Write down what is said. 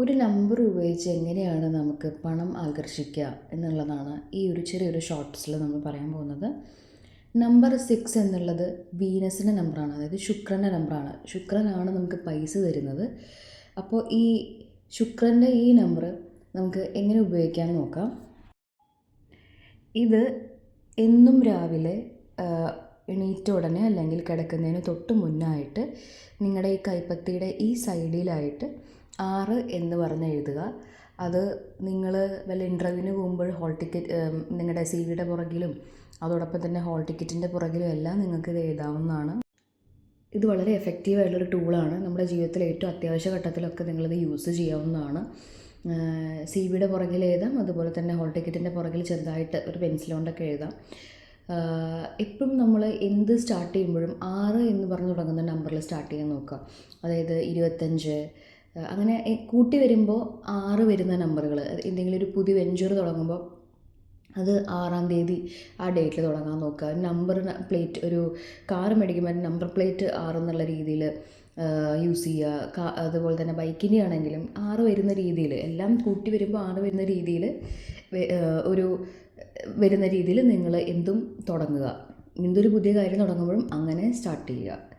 ഒരു നമ്പർ ഉപയോഗിച്ച് എങ്ങനെയാണ് നമുക്ക് പണം ആകർഷിക്കുക എന്നുള്ളതാണ് ഈ ഒരു ചെറിയൊരു ഷോർട്ട്സിൽ നമ്മൾ പറയാൻ പോകുന്നത്. നമ്പർ സിക്സ് എന്നുള്ളത് വീനസിന്റെ നമ്പറാണ് അതായത് ശുക്രന്റെ നമ്പറാണ് ശുക്രനാണ് നമുക്ക് പൈസ തരുന്നത്. അപ്പോൾ ഈ ശുക്രന്റെ ഈ നമ്പർ നമുക്ക് എങ്ങനെ ഉപയോഗിക്കാൻ നോക്കാം? ഇത് എന്നും രാവിലെ എണീറ്റ ഉടനെ അല്ലെങ്കിൽ കിടക്കുന്നതിന് തൊട്ട് മുന്നായിട്ട് നിങ്ങളുടെ ഈ കൈപ്പത്തിയുടെ ഈ സൈഡിലായിട്ട് ആറ് എന്ന് പറഞ്ഞ് എഴുതുക. അത് നിങ്ങൾ വല്ല ഇന്റർവ്യൂവിന് പോകുമ്പോൾ ഹോൾ ടിക്കറ്റ് നിങ്ങളുടെ സി വിയുടെ പുറകിലും അതോടൊപ്പം തന്നെ ഹോൾ ടിക്കറ്റിന്റെ പുറകിലും എല്ലാം നിങ്ങൾക്ക് ഇത് എഴുതാവുന്നതാണ്. ഇത് വളരെ എഫക്റ്റീവ് ആയിട്ടുള്ളൊരു ടൂളാണ് നമ്മുടെ ജീവിതത്തിൽ ഏറ്റവും അത്യാവശ്യ ഘട്ടത്തിലൊക്കെ നിങ്ങളിത് യൂസ് ചെയ്യാവുന്നതാണ്. സി വിയുടെ പുറകിൽ എഴുതാം. അതുപോലെ തന്നെ ഹോൾ ടിക്കറ്റിന്റെ പുറകിൽ ചെറുതായിട്ട് ഒരു പെൻസിൽ കൊണ്ടൊക്കെ എഴുതാം. എപ്പോഴും നമ്മൾ എന്ത് സ്റ്റാർട്ട് ചെയ്യുമ്പോഴും ആറ് എന്ന് പറഞ്ഞു തുടങ്ങുന്ന നമ്പറിൽ സ്റ്റാർട്ട് ചെയ്യാൻ നോക്കുക. അതായത് ഇരുപത്തഞ്ച് അങ്ങനെ കൂട്ടി വരുമ്പോൾ ആറ് വരുന്ന നമ്പറുകൾ എന്തെങ്കിലും ഒരു പുതിയ വെഞ്ചർ തുടങ്ങുമ്പോൾ അത് ആറാം തീയതി ആ ഡേറ്റിൽ തുടങ്ങാൻ നോക്കുക. നമ്പർ പ്ലേറ്റ് ഒരു കാർ മേടിക്കുമ്പോൾ നമ്പർ പ്ലേറ്റ് ആറ് എന്നുള്ള രീതിയിൽ യൂസ് ചെയ്യുക. അതുപോലെ തന്നെ ബൈക്കിന്റെ ആണെങ്കിലും ആറ് വരുന്ന രീതിയിൽ എല്ലാം കൂട്ടി വരുമ്പോൾ ആറ് വരുന്ന രീതിയിൽ ഒരു വരുന്ന രീതിയിൽ നിങ്ങൾ എന്തും തുടങ്ങുക. എന്തൊരു പുതിയ കാര്യം തുടങ്ങുമ്പോഴും അങ്ങനെ സ്റ്റാർട്ട് ചെയ്യുക.